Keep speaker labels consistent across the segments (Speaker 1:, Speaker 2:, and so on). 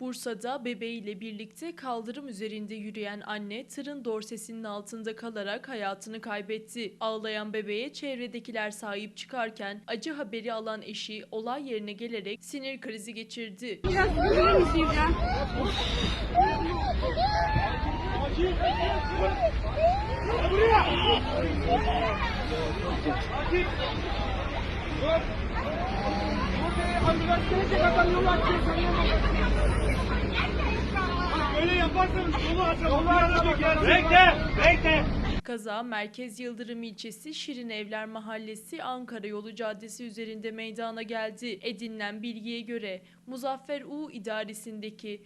Speaker 1: Bursa'da bebeğiyle birlikte kaldırım üzerinde yürüyen anne tırın dorsesinin altında kalarak hayatını kaybetti. Ağlayan bebeğe çevredekiler sahip çıkarken acı haberi alan eşi olay yerine gelerek sinir krizi geçirdi.
Speaker 2: Biraz
Speaker 3: açalım. Yolu açalım. Bekle, bekle.
Speaker 1: Kaza Merkez Yıldırım ilçesi Şirin Evler Mahallesi Ankara Yolu Caddesi üzerinde meydana geldi. Edinilen bilgiye göre Muzaffer U idaresindeki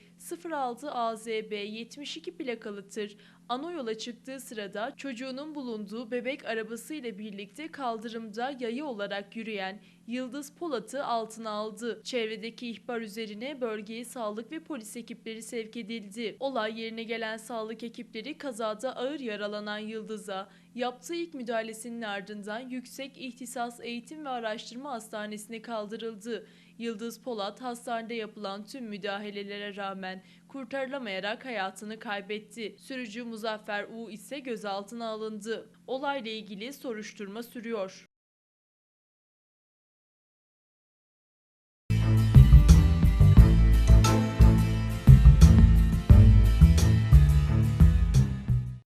Speaker 1: 06 AZB 72 plakalı tır ana yola çıktığı sırada çocuğunun bulunduğu bebek arabası ile birlikte kaldırımda yayı olarak yürüyen Yıldız Polat'ı altına aldı. Çevredeki ihbar üzerine bölgeye sağlık ve polis ekipleri sevk edildi. Olay yerine gelen sağlık ekipleri kazada ağır yaralanan Yıldız'a yaptığı ilk müdahalesinin ardından Yüksek İhtisas Eğitim ve Araştırma Hastanesi'ne kaldırıldı. Yıldız Polat hastanede yapılan tüm müdahalelere rağmen kurtarılamayarak hayatını kaybetti. Sürücü Muzaffer U ise gözaltına alındı. Olayla ilgili soruşturma sürüyor.